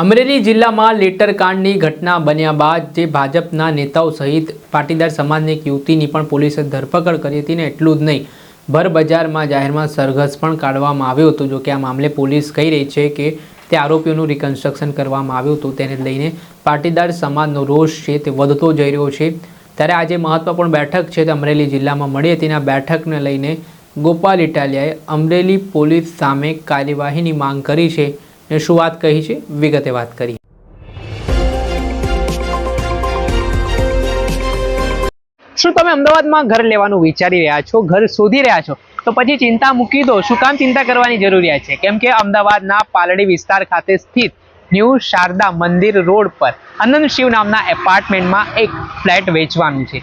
અમરેલી જિલ્લામાં લેટર કાંડની ઘટના બન્યા બાદ જે ભાજપના નેતાઓ સહિત પાટીદાર સમાજની એક યુવતીની પણ પોલીસે ધરપકડ કરી હતી ને એટલું જ નહીં ભરબજારમાં જાહેરમાં સરઘસ પણ કાઢવામાં આવ્યો હતો. જોકે આ મામલે પોલીસ કહી રહી છે કે તે આરોપીઓનું રિકન્સ્ટ્રક્શન કરવામાં આવ્યું હતું. તેને લઈને પાટીદાર સમાજનો રોષ છે તે વધતો જઈ રહ્યો છે. ત્યારે આજે મહત્વપૂર્ણ બેઠક છે તે અમરેલી જિલ્લામાં મળી હતી. તેના બેઠકને લઈને ગોપાલ ઇટાલિયાએ અમરેલી પોલીસ સામે કાર્યવાહીની માંગ કરી છે. ને શું વાત કહી છે? વિગતે વાત કરી શું તમે અમદાવાદમાં ઘર લેવાનું વિચારી રહ્યા છો? ઘર શોધી રહ્યા છો? તો પછી ચિંતા મૂકી દો. શું કામ ચિંતા કરવાની જરૂરિયાત છે? કેમ કે અમદાવાદના પાલડી વિસ્તાર ખાતે સ્થિત ન્યૂ શારદા મંદિર રોડ પર અનંત શિવ નામના એપાર્ટમેન્ટમાં એક ફ્લેટ વેચવાનું છે.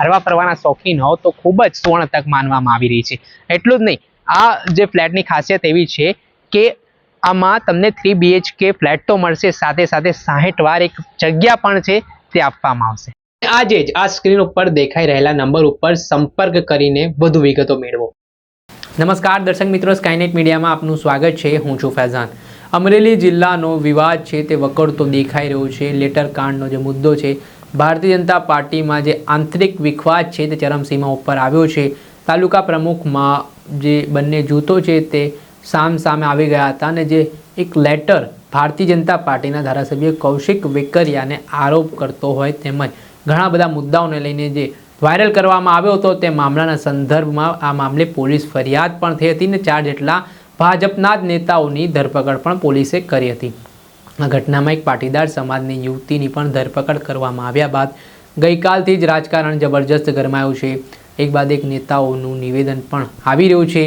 હરવા ફરવાના શોખીન હો તો ખૂબ જ સુવર્ણ તક માનવામાં આવી રહી છે. એટલું જ નહીં, આ જે ફ્લેટની ખાસિયત એવી છે કે આમાં તમને થ્રી બીએચકે ફ્લેટ તો મળશે, સાથે સાથે સાહીઠ વાર એક જગ્યા પણ છે, તે આપવામાં આવશે. આજે જ આ સ્ક્રીન ઉપર દેખાઈ રહેલા નંબર ઉપર સંપર્ક કરીને વધુ વિગતો મેળવો. નમસ્કાર, દર્શક મિત્રો સ્કાયનેટ મીડિયામાં આપનું સ્વાગત છે, હું છું ફૈઝાન. અમરેલી જિલ્લાનો વિવાદ છે, તે વકડતો દેખાઈ રહ્યો છે, લેટર કાંડનો જે મુદ્દો છે ભારતીય જનતા પાર્ટીમાં જે આંતરિક વિખવાદ છે તે ચરમસીમા ઉપર આવ્યો છે. તાલુકા પ્રમુખમાં જે બંને જૂથો છે તે સામ સામે આવી ગયા હતા અને જે એક લેટર ભારતીય જનતા પાર્ટીના ધારાસભ્ય કૌશિક વેકરિયાને આરોપ કરતો હોય તેમજ ઘણા બધા મુદ્દાઓને લઈને જે વાયરલ કરવામાં આવ્યો હતો તે મામલાના સંદર્ભમાં આ મામલે પોલીસ ફરિયાદ પણ થઈ હતી ને ચાર જેટલા ભાજપના જ નેતાઓની ધરપકડ પણ પોલીસે કરી હતી. આ ઘટનામાં એક પાટીદાર સમાજની યુવતીની પણ ધરપકડ કરવામાં આવ્યા બાદ ગઈકાલથી જ રાજકારણ જબરજસ્ત ગરમાયું છે. એક બાદ એક નેતાઓનું નિવેદન પણ આવી રહ્યું છે.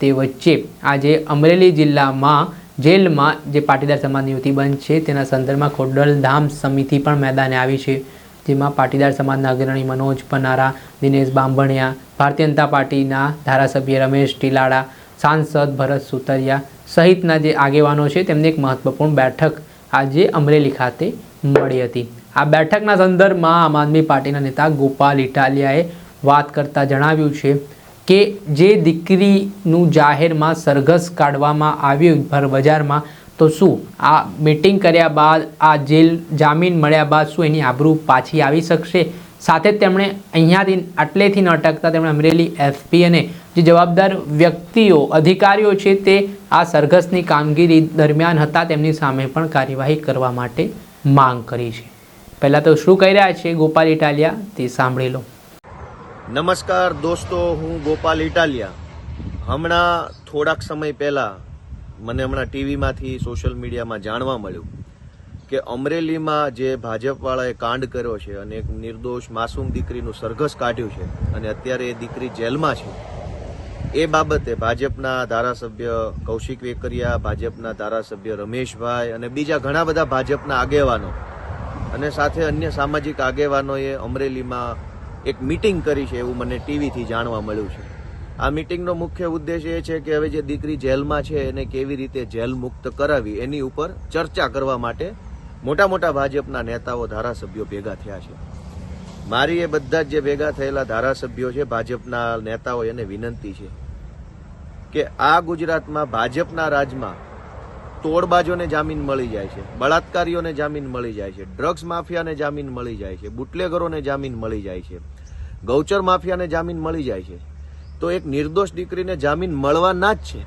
તે વચ્ચે આજે અમરેલી જિલ્લામાં જેલમાં જે પાટીદાર સમાજની યુવતી બંધ છે, તેના સંદર્ભમાં ખોડલધામ સમિતિ પણ મેદાને આવી છે, જેમાં પાટીદાર સમાજના અગ્રણી મનોજ પનારા, દિનેશ બાંભણિયા, ભારતીય જનતા પાર્ટીના ધારાસભ્ય રમેશ ટીલાડા સાંસદ ભરત સુતરિયા સહિતના જે આગેવાનો છે, તેમની એક મહત્વપૂર્ણ બેઠક આજે અમરેલી ખાતે મળી હતી. આ બેઠકના સંદર્ભમાં આમ આદમી પાર્ટીના નેતા ગોપાલ ઇટાલિયાએ વાત કરતા જણાવ્યું છે કે જે દીકરીનું જાહેરમાં સરઘસ કાઢવામાં આવ્યું, ભર બજારમાં, તો શું આ મિટિંગ કર્યા બાદ, આ જેલ જામીન મળ્યા બાદ શું એની આબરૂ પાછી આવી શકશે? સાથે તેમણે અહીંયાથી, આટલેથી ન અટકતા તેમણે અમરેલી એસપી અને જે જવાબદાર વ્યક્તિઓ, અધિકારીઓ છે તે આ સરઘસની કામગીરી દરમિયાન હતા, તેમની સામે પણ કાર્યવાહી કરવા માટે માંગ કરી છે. પહેલાં તો શું કહી રહ્યા છે ગોપાલ ઇટાલિયા? તે સાંભળી લો. નમસ્કાર દોસ્તો, હું ગોપાલ ઇટાલિયા. હમણાં થોડાક સમય પહેલાં મને હમણાં ટીવીમાંથી, સોશિયલ મીડિયામાં જાણવા મળ્યું કે અમરેલીમાં જે ભાજપવાળાએ કાંડ કર્યો છે અને એક નિર્દોષ માસૂમ દીકરીનું સરઘસ કાઢ્યું છે અને અત્યારે એ દીકરી જેલમાં છે એ બાબતે ભાજપના ધારાસભ્ય કૌશિક વેકરિયા, ભાજપના ધારાસભ્ય રમેશભાઈ અને બીજા ઘણા બધા ભાજપના આગેવાનો અને સાથે અન્ય સામાજિક આગેવાનોએ અમરેલીમાં એક મીટિંગ કરી છે એવું મને ટીવીથી જાણવા મળ્યું છે. આ મીટિંગનો મુખ્ય ઉદ્દેશ એ છે કે હવે જે દીકરી જેલમાં છે એને કેવી રીતે જેલ મુક્ત કરાવી એની ઉપર ચર્ચા કરવા માટે મોટા મોટા ભાજપના નેતાઓ ધારાસભ્યો ભેગા થયા છે. મારી એ બધા જ જે ભેગા થયેલા ધારાસભ્યો છે, ભાજપના નેતાઓ, એને વિનંતી છે કે આ ગુજરાતમાં ભાજપના રાજમાં તોડબાજોને જામીન મળી જાય છે, બળાત્કારીઓને જામીન મળી જાય છે, ડ્રગ્સ માફિયાને જામીન મળી જાય છે, બુટલેગરોને જામીન મળી જાય છે, ગૌચર માફિયાને જામીન મળી જાય છે. તો એક નિર્દોષ દીકરીને જામીન મળવાના જ છે.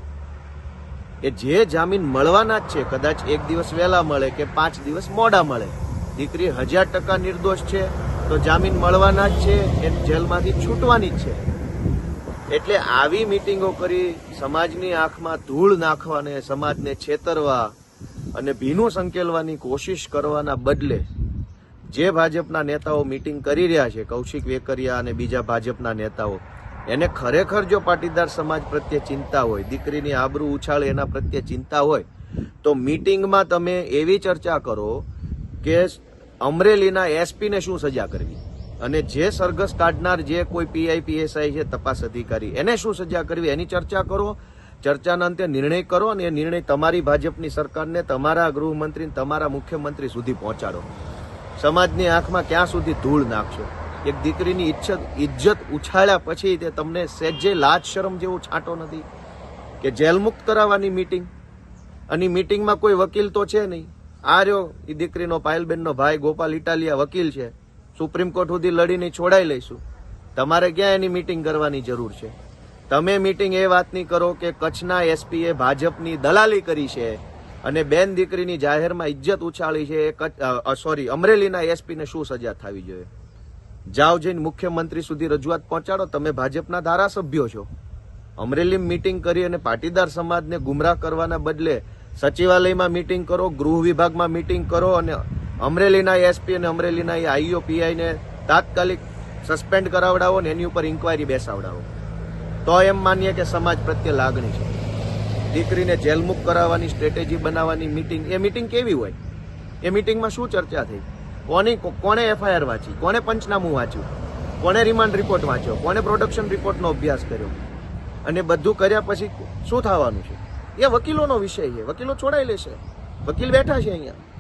એ જે જામીન મળવાના જ છે, કદાચ એક દિવસ વહેલા મળે કે પાંચ દિવસ મોડા મળે. દીકરી હજાર ટકા નિર્દોષ છે, તો જામીન મળવાના જ છે એ જેલમાંથી છૂટવાની જ છે. એટલે આવી મિટિંગો કરી સમાજની આંખમાં ધૂળ નાખવાને, સમાજને છેતરવા અને ભીનું સંકેલવાની કોશિશ કરવાના બદલે જે ભાજપના નેતાઓ મિટિંગ કરી રહ્યા છે, કૌશિક વેકરિયા અને બીજા ભાજપના નેતાઓ, એને ખરેખર જો પાટીદાર સમાજ પ્રત્યે ચિંતા હોય, દીકરીની આબરૂ ઉછાળે એના પ્રત્યે ચિંતા હોય, તો મીટિંગમાં તમે એવી ચર્ચા કરો કે અમરેલીના એસપીને શું સજા કરવી? અને જે સરઘસ કાઢનાર જે કોઈ પીઆઈ પીએસઆઈ છે, તપાસ અધિકારી. એને શું સજા કરવી? એની ચર્ચા કરો. ચર્ચાના અંતે નિર્ણય કરો અને એ નિર્ણય તમારી ભાજપની સરકારને, તમારા ગૃહમંત્રી તમારા મુખ્યમંત્રી સુધી પહોંચાડો. સમાજની આંખમાં ક્યાં સુધી ધૂળ નાખશો? એક દીકરીની ઈચ્છત ઇજ્જત ઉછાળ્યા પછી તે તમને સહેજે લાજ શરમ જેવો છાંટો નથી કે જેલમુક્ત કરાવવાની મીટિંગ અને મિટિંગમાં કોઈ વકીલ તો છે નહીં. આ રહ્યો એ દીકરીનો પાયલબેનનો ભાઈ ગોપાલ ઇટાલિયા વકીલ છે. સુપ્રીમ કોર્ટ સુધી લડીને છોડાઈ લઈશું. તમારે ક્યાં એની મીટિંગ કરવાની જરૂર છે? તમે મીટિંગ એ વાતની કરો કે કચ્છના એસપીએ ભાજપની દલાલી કરી છે અને બેન દીકરીની જાહેરમાં ઇજ્જત ઉછાળી છે એ સોરી અમરેલીના એસપીને શું સજા થવી જોઈએ? જાઓ જઈને મુખ્યમંત્રી સુધી રજૂઆત પહોંચાડો. તમે ભાજપના ધારાસભ્યો છો. અમરેલી મીટિંગ કરી અને પાટીદાર સમાજને ગુમરાહ કરવાના બદલે સચિવાલયમાં મીટિંગ કરો, ગૃહ વિભાગમાં મીટિંગ કરો અને અમરેલીના એસપી અને અમરેલીના આઈઓ પીઆઈને તાત્કાલિક સસ્પેન્ડ કરાવડાવો ને એની ઉપર ઇન્કવાયરી બેસાવડાવો. તો એમ માનીએ કે સમાજ પ્રત્યે લાગણી છે. દીકરીને જેલમુક્ત કરાવવાની સ્ટ્રેટેજી બનાવવાની મીટિંગ એ મીટિંગ કેવી હોય? એ મીટિંગમાં શું ચર્ચા થઈ? કોની, કોણે એફઆઈઆર વાંચી? કોણે પંચનામું વાંચ્યું? કોણે રિમાન્ડ રિપોર્ટ વાંચ્યો? કોણે પ્રોડક્શન રિપોર્ટનો અભ્યાસ કર્યો? અને બધું કર્યા પછી શું થવાનું છે? એ વકીલોનો વિષય છે. વકીલો છોડાઈ લેશે. વકીલ બેઠા છે અહીંયા.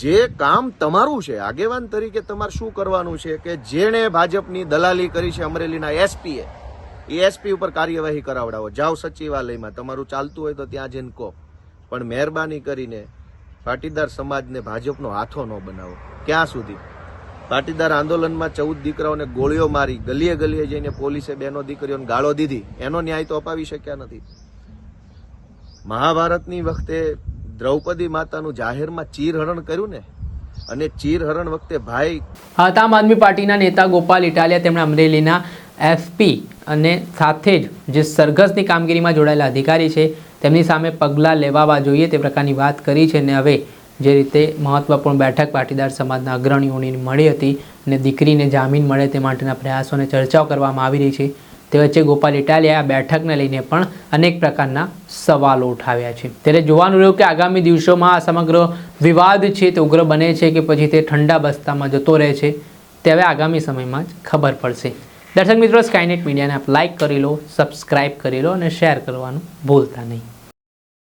જે કામ તમારું છે, આગેવાન તરીકે તમારે શું કરવાનું છે કે જેણે ભાજપની દલાલી કરી છે અમરેલીના એસપીએ, એ એસપી ઉપર કાર્યવાહી કરાવડાવો. જાઓ સચિવાલયમાં, તમારું ચાલતું હોય તો ત્યાં જઈને કહો. પણ મહેરબાની કરીને પાટીદાર સમાજને ભાજપનો હાથો ન બનાવો. ક્યાં સુધી? પાટીદાર આંદોલનમાં ચૌદ દીકરાઓને ગોળીઓ મારી, ગલીએ ગલીએ જઈને પોલીસે બેનો દીકરીઓને ગાળો દીધી. એનો ન્યાય તો અપાવી શક્યા નથી. મહાભારતની વખતે દ્રૌપદી માતાનું જાહેરમાં ચીરહરણ કર્યું ને? અને ચીરહરણ વખતે ભાઈ હતા આમ આદમી પાર્ટીના નેતા ગોપાલ ઇટાલિયા, તેમણે અમરેલીના એસપી અને સાથે જ જે સરઘસની કામગીરીમાં જોડાયેલા અધિકારી છે, તેમની સામે પગલાં લેવાવા જોઈએ તે પ્રકારની વાત કરી છે અને હવે જે રીતે મહત્વપૂર્ણ બેઠક પાટીદાર સમાજના અગ્રણીઓની મળી હતી અને દીકરીને જામીન મળે તે માટેના પ્રયાસો અને ચર્ચાઓ કરવામાં આવી રહી છે. તે વચ્ચે ગોપાલ ઇટાલિયાએ આ બેઠકને લઈને પણ અનેક પ્રકારના સવાલો ઉઠાવ્યા છે. ત્યારે જોવાનું રહ્યું કે આગામી દિવસોમાં આ સમગ્ર વિવાદ છે તે ઉગ્ર બને છે કે પછી તે ઠંડા બસ્તામાં જતો રહે છે, તે હવે આગામી સમયમાં જ ખબર પડશે. દર્શક મિત્રો સ્કાયનેટ મીડિયાને આપ લાઇક કરી લો સબસ્ક્રાઇબ કરી લો અને શેર કરવાનું ભૂલતા નહીં.